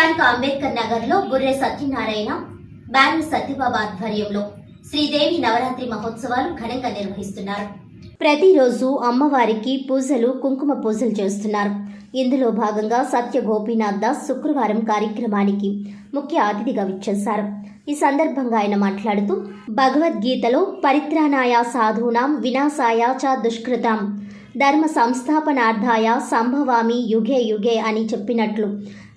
స్థానిక అంబేద్కర్ నగర్లో బుర్రె సత్యనారాయణ బ్యానర్ సత్యబాబా ఆధ్వర్యంలో శ్రీదేవి నవరాత్రి మహోత్సవాలు ఘనంగా నిర్వహిస్తున్నారు. ప్రతిరోజు అమ్మవారికి పూజలు కుంకుమ పూజలు చేస్తున్నారు. ఇందులో భాగంగా సత్య గోపీనాథ్ దాస్ శుక్రవారం కార్యక్రమానికి ముఖ్య అతిథిగా విచ్చేశారు. ఈ సందర్భంగా ఆయన మాట్లాడుతూ భగవద్గీతలో పరిత్రాణాయ సాధూనాం వినాశాయ చ దుష్కృతాం ధర్మ సంస్థాపనార్థాయ సంభవామి యుగే యుగే అని చెప్పినట్లు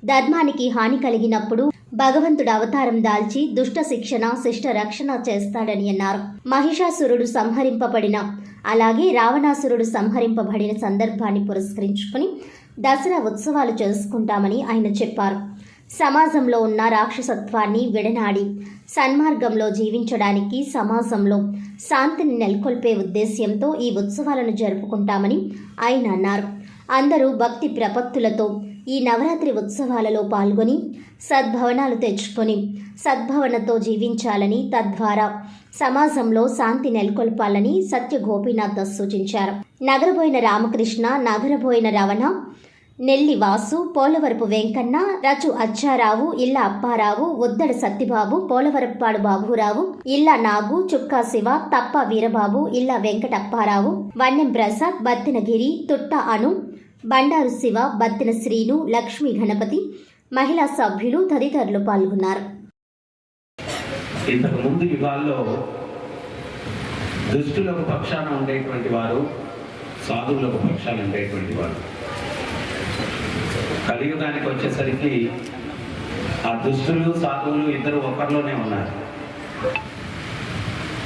ధర్మానికి హాని కలిగినప్పుడు భగవంతుడు అవతారం దాల్చి దుష్ట శిక్షణ శిష్ట రక్షణ చేస్తాడని అన్నారు. మహిషాసురుడు సంహరింపబడిన అలాగే రావణాసురుడు సంహరింపబడిన సందర్భాన్ని పురస్కరించుకుని దసరా ఉత్సవాలు చేసుకుంటామని ఆయన చెప్పారు. సమాజంలో ఉన్న రాక్షసత్వాన్ని విడనాడి సన్మార్గంలో జీవించడానికి సమాజంలో శాంతిని నెలకొల్పే ఉద్దేశ్యంతో ఈ ఉత్సవాలను జరుపుకుంటామని ఆయన అన్నారు. అందరూ భక్తి ప్రపత్తులతో ఈ నవరాత్రి ఉత్సవాలలో పాల్గొని సద్భవనాలు తెచ్చుకొని సద్భవనతో జీవించాలని తద్వారా సమాజంలో శాంతి నెలకొల్పాలని సత్య గోపీనాథ్ దాస్ సూచించారు. నగరబోయిన రామకృష్ణ నగరబోయిన రవణ నెల్లి వాసు పోలవరపు వెంకన్న రచు అచ్చారావు ఇల్ల అప్పారావు ఉద్దడ సత్తిబాబు పోలవరప్పాడు బాబురావు ఇల్ల నాగు చుక్కా శివ తప్ప వీరబాబు ఇల్ల వెంకటప్పారావు వన్నెం ప్రసాద్ బత్తినగిరి తుట్ట అను బండారు శివ బత్తిన శ్రీను లక్ష్మీ గణపతి మహిళా సభ్యులు తదితరులు పాల్గొన్నారు. ఇంతకు ముందు యుగాల్లో దుష్టులకు పక్షాన ఉండేటువంటి వారు సాధువులకు పక్షాన ఉండేటువంటి వారు. కలియుగానికి వచ్చేసరికి ఆ దుష్టులు సాధువులు ఇద్దరు ఒకరిలోనే ఉన్నారు.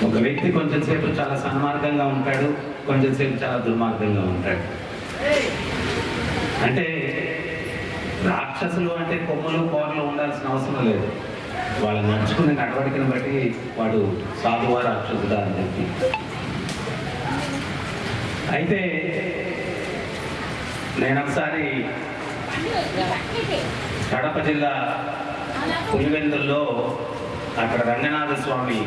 ఒక వ్యక్తి కొంచెంసేపు చాలా సన్మార్గంగా ఉంటాడు కొంచెంసేపు చాలా దుర్మార్గంగా ఉంటాడు. అంటే రాక్షసులు అంటే కొమ్ములు కోరలు ఉండాల్సిన అవసరం లేదు. వాళ్ళు నడుచుకునే నడవడికను బట్టి వాడు సాధువా రాక్షసుడా అని చెప్పి. అయితే నేను ఒకసారి కడప జిల్లా పులివెందుల్లో అక్కడ రంగనాథ స్వామి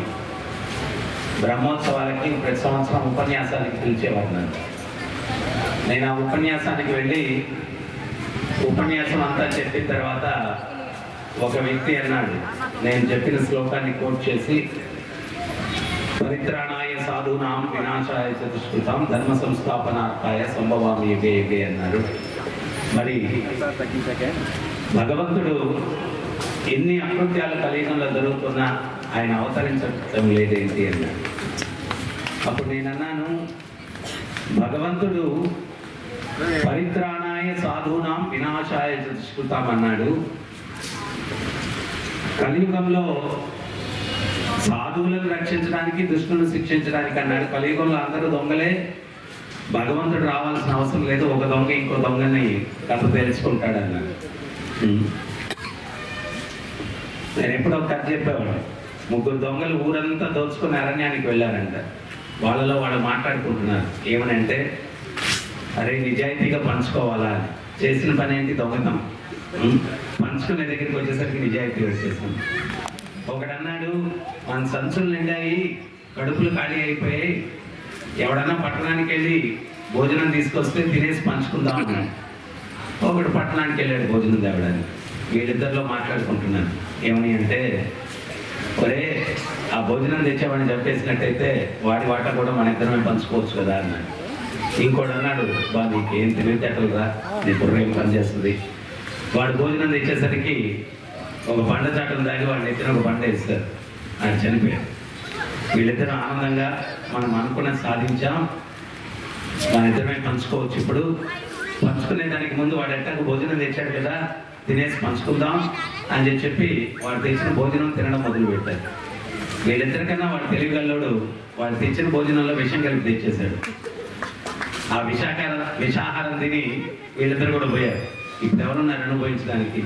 బ్రహ్మోత్సవాలకి ప్రతి సంవత్సరం ఉపన్యాసాలకి పిలిచేవారు నన్ను నేను ఆ ఉపన్యాసానికి వెళ్ళి ఉపన్యాసం అంతా చెప్పిన తర్వాత ఒక వ్యక్తి అన్నాడు నేను చెప్పిన శ్లోకాన్ని కోట్ చేసి పరిత్రాణాయ సాధునాం వినాశాయ చతుష్కృతాం ధర్మ సంస్థాపనార్థాయ సంభవామి యుగే యుగే అన్నారు మరి భగవంతుడు ఎన్ని అకృత్యాలు కలియుగంలో జరుగుతున్నా ఆయన అవతరించడం లేదేంటి అన్నాడు. అప్పుడు నేను అన్నాను భగవంతుడు పరిత్రాణాయ సాధూనాం వినాశాయ అన్నాడు. కలియుగంలో సాధువులను రక్షించడానికి దుష్టులను శిక్షించడానికి అన్నాడు. కలియుగంలో అందరూ దొంగలే. భగవంతుడు రావాల్సిన అవసరం లేదు. ఒక దొంగ ఇంకో దొంగని కథ తెలుసుకుంటాడు అన్నాడు. నేను ఎప్పుడో కథ చెప్పేవాడు. ముగ్గురు దొంగలు ఊరంతా దోచుకుని అరణ్యానికి వెళ్ళారంట. వాళ్ళలో వాళ్ళు మాట్లాడుకుంటున్నారు ఏమనంటే అరే నిజాయితీగా పంచుకోవాలా? చేసిన పని ఏంటి? దొంగతం పంచుకునే దగ్గరికి వచ్చేసరికి నిజాయితీ వచ్చేసాం ఒకడన్నాడు మన సంచులు నిండాయి కడుపులు ఖాళీ అయిపోయాయి. ఎవడన్నా పట్టణానికి వెళ్ళి భోజనం తీసుకొస్తే తినేసి పంచుకుందాం అన్నాడు. ఒకడు పట్టణానికి వెళ్ళాడు భోజనం తేవడానికి. వీళ్ళిద్దరిలో మాట్లాడుకుంటున్నాను. ఏమని అంటే ఒరే ఆ భోజనం తెచ్చామని చెప్పేసినట్టయితే వాడి వాట కూడా మన ఇద్దరమే పంచుకోవచ్చు కదా అన్నాడు. ఇంకోటి అన్నాడు బా నీకేం తెలివితేటలు రా నీ బుర్ర ఏం పనిచేస్తుంది? వాడు భోజనం తెచ్చేసరికి ఒక బండ చాటలు దాగి వాడిని ఎత్తిన ఒక బండ వేస్తారు. ఆయన చనిపోయాడు. వీళ్ళిద్దరూ ఆనందంగా మనం అనుకున్న సాధించాం. మన ఇద్దరమే పంచుకోవచ్చు ఇప్పుడు. పంచుకునే దానికి ముందు వాడు ఎట్టకు భోజనం తెచ్చాడు కదా తినేసి పంచుకుందాం అని చెప్పి వాడు తెచ్చిన భోజనం తినడం మొదలు పెట్టారు వీళ్ళిద్దరికన్నా వాడు తెలివిగల్లోడు వాడు తెచ్చిన భోజనంలో విషయం కలిపి తెచ్చేశాడు. ఆ విషాకార విషాహారం తిని వీళ్ళిద్దరు కూడా పోయారు. ఇప్పుడు ఎవరున్నారు అనుభవించడానికి?